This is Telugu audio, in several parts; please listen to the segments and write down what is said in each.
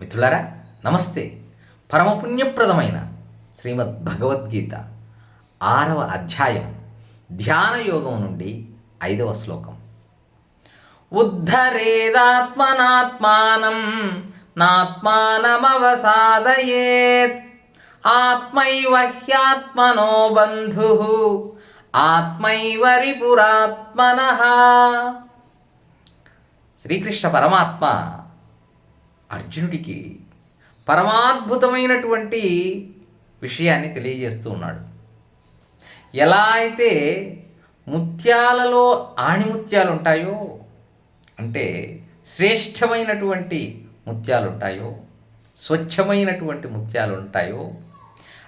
మిత్రులారా నమస్తే. పరమపుణ్యప్రదమైన శ్రీమద్ భగవద్గీత ఆరవ అధ్యాయం ధ్యాన యోగం నుండి ఐదవ శ్లోకం. ఉద్ధరేదాత్మనాత్మానం నాత్మానమవసాదయేత్. ఆత్మైవ హ్యాత్మనో బంధు ఆత్మైవ రిపురాత్మన. శ్రీకృష్ణ పరమాత్మ అర్జునుడికి పరమాద్భుతమైనటువంటి విషయాన్ని తెలియజేస్తూ ఉన్నాడు. ఎలా అయితే ముత్యాలలో ఆణిముత్యాలు ఉంటాయో అంటే శ్రేష్టమైనటువంటి ముత్యాలు ఉంటాయో స్వచ్ఛమైనటువంటి ముత్యాలు ఉంటాయో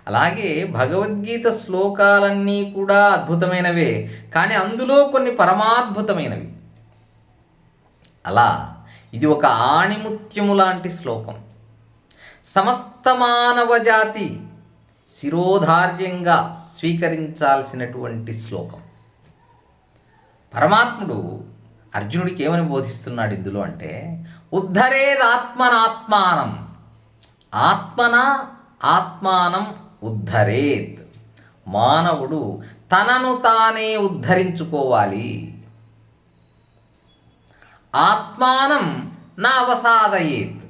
అలాగే భగవద్గీత శ్లోకాలన్నీ కూడా అద్భుతమైనవే కానీ అందులో కొన్ని పరమాద్భుతమైనవి. అలా ఇది ఒక ఆణిముత్యము లాంటి శ్లోకం. సమస్త మానవ జాతి శిరోధార్యంగా స్వీకరించాల్సినటువంటి శ్లోకం. పరమాత్ముడు అర్జునుడికి ఏమని బోధిస్తున్నాడు ఇందులో అంటే ఉద్ధరేదాత్మనాత్మానం. ఆత్మన ఆత్మానం ఉద్ధరేత్. మానవుడు తనను తానే ఉద్ధరించుకోవాలి. ఆత్మానం నా అవసాదయేత్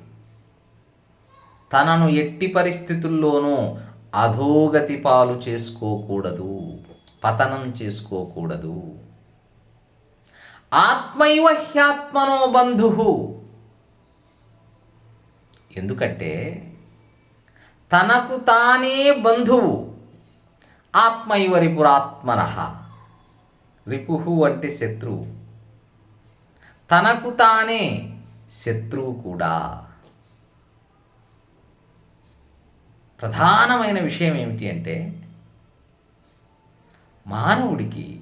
తనను ఎట్టి పరిస్థితుల్లోనూ అధోగతి పాలు చేసుకోకూడదు పతనం చేసుకోకూడదు. ఆత్మైవ హ్యాత్మనో బంధు. ఎందుకంటే తనకు తానే బంధువు ఆత్మైవ రిపురాత్మన. రిపు అంటే శత్రువు. తనకు తానే శత్రువు కూడా. ప్రధానమైన విషయం ఏమిటి అంటే మానవుడికి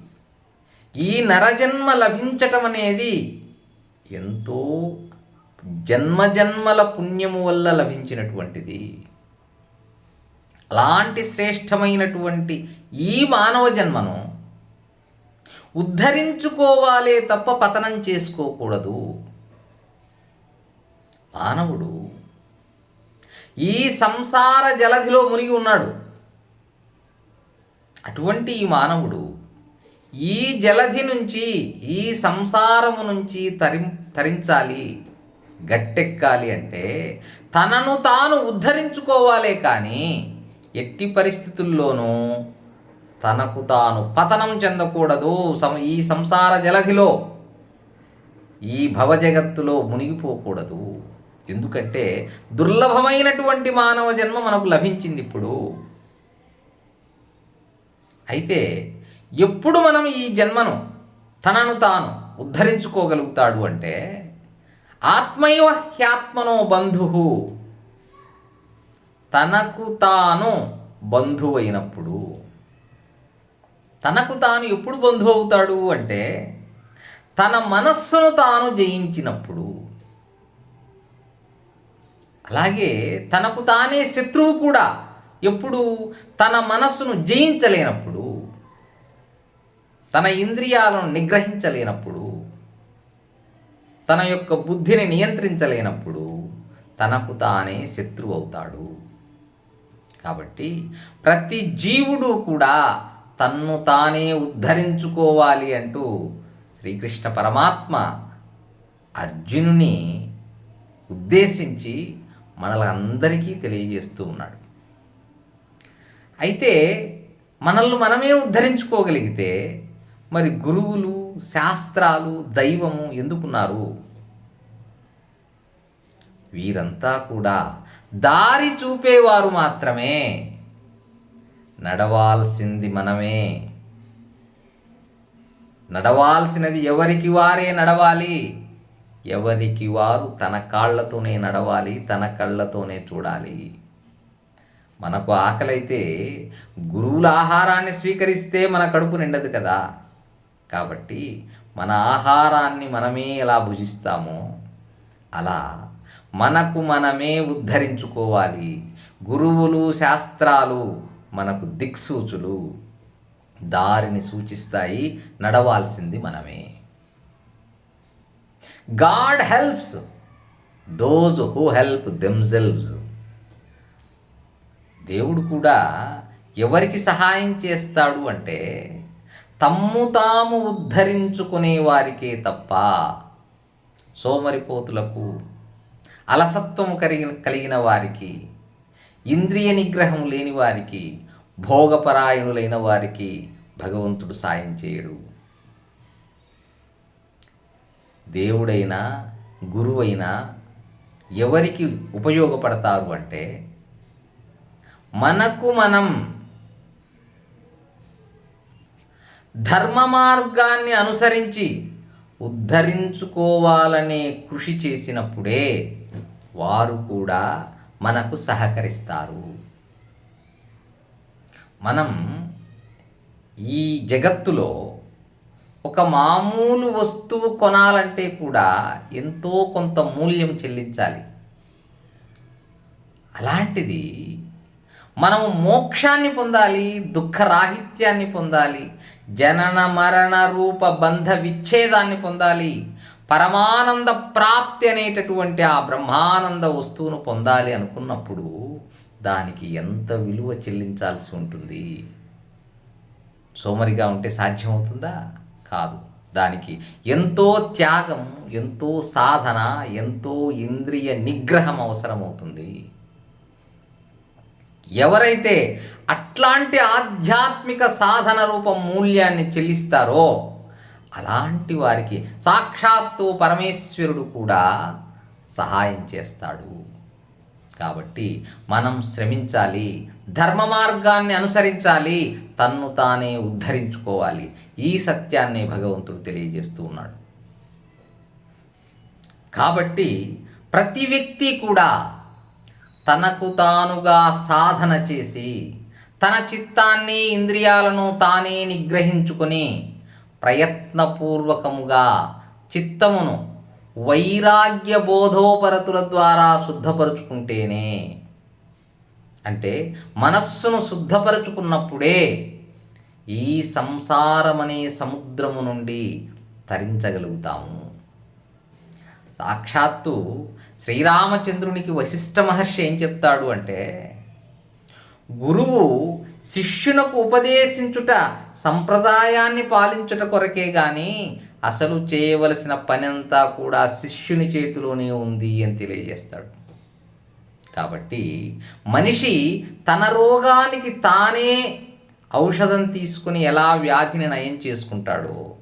ఈ నరజన్మ లభించటం అనేది ఎంతో జన్మజన్మల పుణ్యము వల్ల లభించినటువంటిది. అలాంటి శ్రేష్టమైనటువంటి ఈ మానవ జన్మను ఉద్ధరించుకోవాలే తప్ప పతనం చేసుకోకూడదు. మానవుడు ఈ సంసార జలధిలో మునిగి ఉన్నాడు. అటువంటి ఈ మానవుడు ఈ జలధి నుంచి ఈ సంసారము నుంచి తరిం తరించాలి గట్టెక్కాలి అంటే తనను తాను ఉద్ధరించుకోవాలే కానీ ఎట్టి పరిస్థితుల్లోనూ తనకు తాను పతనం చెందకూడదు సం ఈ సంసార జలధిలో. ఈ భవజగత్తులో మునిగిపోకూడదు. ఎందుకంటే దుర్లభమైనటువంటి మానవ జన్మ మనకు లభించింది ఇప్పుడు. అయితే ఎప్పుడు మనం ఈ జన్మను తనను తాను ఉద్ధరించుకోగలుగుతాడు అంటే ఆత్మైవ హ్యాత్మనో బంధు తనకు తాను బంధువైనప్పుడు. తనకు తాను ఎప్పుడు బంధువు అవుతాడు అంటే తన మనస్సును తాను జయించినప్పుడు. అలాగే తనకు తానే శత్రువు కూడా ఎప్పుడు తన మనస్సును జయించలేనప్పుడు తన ఇంద్రియాలను నిగ్రహించలేనప్పుడు తన యొక్క బుద్ధిని నియంత్రించలేనప్పుడు తనకు తానే శత్రువు అవుతాడు. కాబట్టి ప్రతి జీవుడు కూడా తన్ను తానే ఉద్ధరించుకోవాలి అంటూ శ్రీకృష్ణ పరమాత్మ అర్జునుని ఉద్దేశించి మనలందరికీ తెలియజేస్తూ ఉన్నాడు. అయితే మనల్ని మనమే ఉద్ధరించుకోగలిగితే మరి గురువులు శాస్త్రాలు దైవము ఎందుకున్నారు? వీరంతా కూడా దారి చూపేవారు మాత్రమే. నడవాల్సింది మనమే. నడవాల్సినది ఎవరికి వారే నడవాలి? ఎవరికి వారు తన కాళ్ళతోనే నడవాలి తన కళ్ళతోనే చూడాలి. మనకు ఆకలైతే గురువుల ఆహారాన్ని స్వీకరిస్తే మన కడుపు నిండదు కదా. కాబట్టి మన ఆహారాన్ని మనమే ఎలా భుజిస్తామో అలా మనకు మనమే ఉద్ధరించుకోవాలి. గురువులు శాస్త్రాలు మనకు దిక్సూచులు దారిని సూచిస్తాయి నడవాల్సింది మనమే. God helps those who help themselves దేవుడు కూడా ఎవరికి సహాయం చేస్తాడు అంటే తమ్ము తాము ఉద్ధరించుకునే వారికే తప్ప సోమరిపోతులకు అలసత్వం కలిగిన కలిగిన వారికి ఇంద్రియ నిగ్రహం లేని వారికి భోగపరాయణులైన వారికి భగవంతుడు సాయం చేయడు. దేవుడైనా గురువైనా ఎవరికి ఉపయోగపడతారు అంటే మనకు మనం ధర్మ మార్గాన్ని అనుసరించి ఉద్ధరించుకోవాలనే కృషి చేసినప్పుడే వారు కూడా మనకు సహకరిస్తారు. మనం ఈ జగత్తులో ఒక మామూలు వస్తువు కొనాలంటే కూడా ఎంతో కొంత మూల్యం చెల్లించాలి. అలాంటిది మనం మోక్షాన్ని పొందాలి దుఃఖరాహిత్యాన్ని పొందాలి జనన మరణ రూప బంధ విచ్ఛేదాన్ని పొందాలి పరమానంద ప్రాప్తి అనేటటువంటి ఆ బ్రహ్మానంద వస్తువును పొందాలి అనుకున్నప్పుడు దానికి ఎంత విలువ చెల్లించాల్సి ఉంటుంది? సోమరిగా ఉంటే సాధ్యమవుతుందా? కాదు. దానికి ఎంతో త్యాగం ఎంతో సాధన ఎంతో ఇంద్రియ నిగ్రహం అవసరమవుతుంది. ఎవరైతే అట్లాంటి ఆధ్యాత్మిక సాధన రూపం మూల్యాన్ని చెల్లిస్తారో అలాంటి వారికి సాక్షాత్తు పరమేశ్వరుడు కూడా సహాయం చేస్తాడు. కాబట్టి మనం శ్రమించాలి ధర్మ మార్గాన్ని అనుసరించాలి తన్ను తానే ఉద్ధరించుకోవాలి. ఈ సత్యాన్ని భగవంతుడు తెలియజేస్తూ ఉన్నాడు. కాబట్టి ప్రతి వ్యక్తి కూడా తనకు తానుగా సాధన చేసి తన చిత్తాన్ని ఇంద్రియాలను తానే నిగ్రహించుకొని ప్రయత్నపూర్వకముగా చిత్తమును వైరాగ్య బోధోపరతుల ద్వారా శుద్ధపరుచుకుంటేనే. అంటే మనస్సును శుద్ధపరుచుకున్నప్పుడే ఈ సంసారమనే సముద్రము నుండి తరించగలుగుతాము. సాక్షాత్తు శ్రీరామచంద్రునికి వశిష్ఠ మహర్షి ఏం చెప్తాడు అంటే గురువు శిష్యునకు ఉపదేశించుట సంప్రదాయాన్ని పాలించుట కొరకే కానీ అసలు చేయవలసిన పని అంతా కూడా శిష్యుని చేతిలోనే ఉంది అని తెలియజేస్తాడు. కాబట్టి మనిషి తన రోగానికి తానే ఔషధం తీసుకుని ఎలా వ్యాధిని నయం చేసుకుంటాడో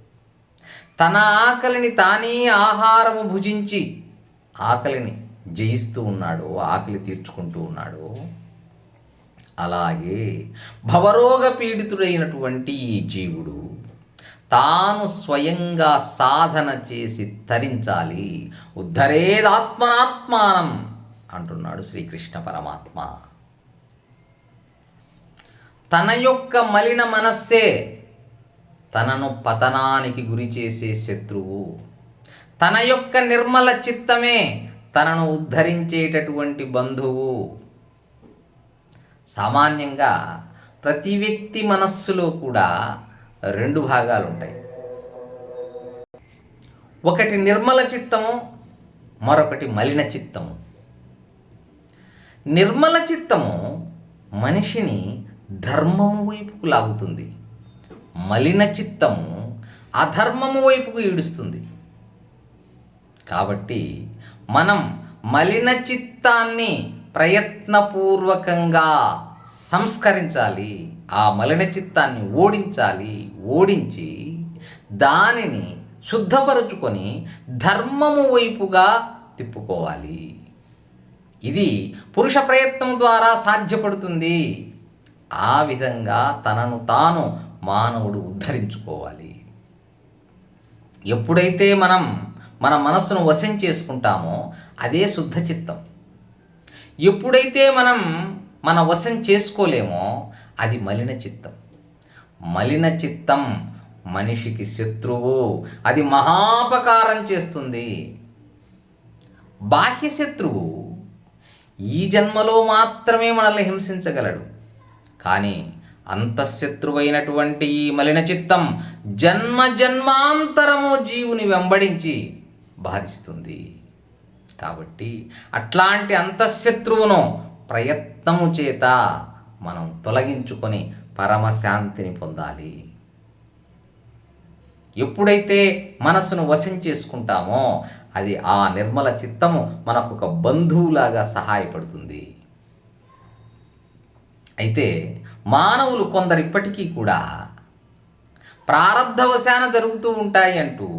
తన ఆకలిని తానే ఆహారము భుజించి ఆకలిని జయిస్తూ ఉన్నాడు ఆకలి తీర్చుకుంటూ ఉన్నాడు అలాగే భవరోగ పీడితుడైనటువంటి ఈ జీవుడు తాను స్వయంగా సాధన చేసి తరించాలి. ఉద్ధరేదాత్మనాత్మానం అంటున్నాడు శ్రీకృష్ణ పరమాత్మ. తన యొక్క మలిన మనస్సే తనను పతనానికి గురి చేసే శత్రువు. తన యొక్క నిర్మల చిత్తమే తనను ఉద్ధరించేటటువంటి బంధువు. సామాన్యంగా ప్రతి వ్యక్తి మనస్సులో కూడా రెండు భాగాలు ఉంటాయి ఒకటి నిర్మల చిత్తము మరొకటి మలిన చిత్తము. నిర్మల చిత్తము మనిషిని ధర్మము వైపుకు లాగుతుంది. మలిన చిత్తము అధర్మము వైపుకు ఈడుస్తుంది. కాబట్టి మనం మలిన చిత్తాన్ని ప్రయత్నపూర్వకంగా సంస్కరించాలి. ఆ మలిన చిత్తాన్ని ఓడించాలి ఓడించి దానిని శుద్ధపరుచుకొని ధర్మము వైపుగా తిప్పుకోవాలి. ఇది పురుష ప్రయత్నం ద్వారా సాధ్యపడుతుంది. ఆ విధంగా తనను తాను మానవుడు ఉద్ధరించుకోవాలి. ఎప్పుడైతే మనం మన మనస్సును వశం చేసుకుంటామో అదే శుద్ధ చిత్తం. ఎప్పుడైతే మనం మన వశం చేసుకోలేమో అది మలిన చిత్తం. మలిన చిత్తం మనిషికి శత్రువు. అది మహాపకారం చేస్తుంది. బాహ్య శత్రువు ఈ జన్మలో మాత్రమే మనల్ని హింసించగలడు. కానీ అంతఃశత్రువైనటువంటి ఈ మలిన చిత్తం జన్మ జన్మాంతరము జీవుని వెంబడించి బాధిస్తుంది. కాబట్టి అట్లాంటి అంతఃశత్రువును ప్రయత్నము చేత మనం తొలగించుకొని పరమశాంతిని పొందాలి. ఎప్పుడైతే మనసును వశం చేసుకుంటామో అది ఆ నిర్మల చిత్తము మనకు ఒక బంధువులాగా సహాయపడుతుంది. అయితే మానవులు కొందరు ఇప్పటికీ కూడా ప్రారంధవశాన జరుగుతూ ఉంటాయి అంటూ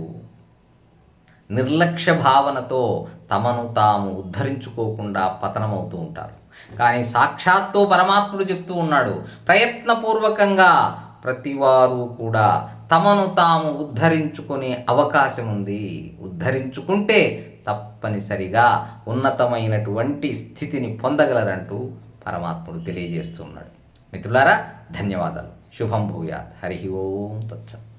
నిర్లక్ష్య భావనతో తమను తాము ఉద్ధరించుకోకుండా పతనమవుతూ ఉంటారు. కానీ సాక్షాత్తు పరమాత్ముడు చెప్తూ ఉన్నాడు ప్రయత్నపూర్వకంగా ప్రతివారు కూడా తమను తాము ఉద్ధరించుకునే అవకాశం ఉంది ఉద్ధరించుకుంటే తప్పనిసరిగా ఉన్నతమైనటువంటి స్థితిని పొందగలరంటూ పరమాత్ముడు తెలియజేస్తున్నాడు. మిత్రులారా ధన్యవాదాలు. శుభం భూయాత్. హరి ఓం తచ్చత్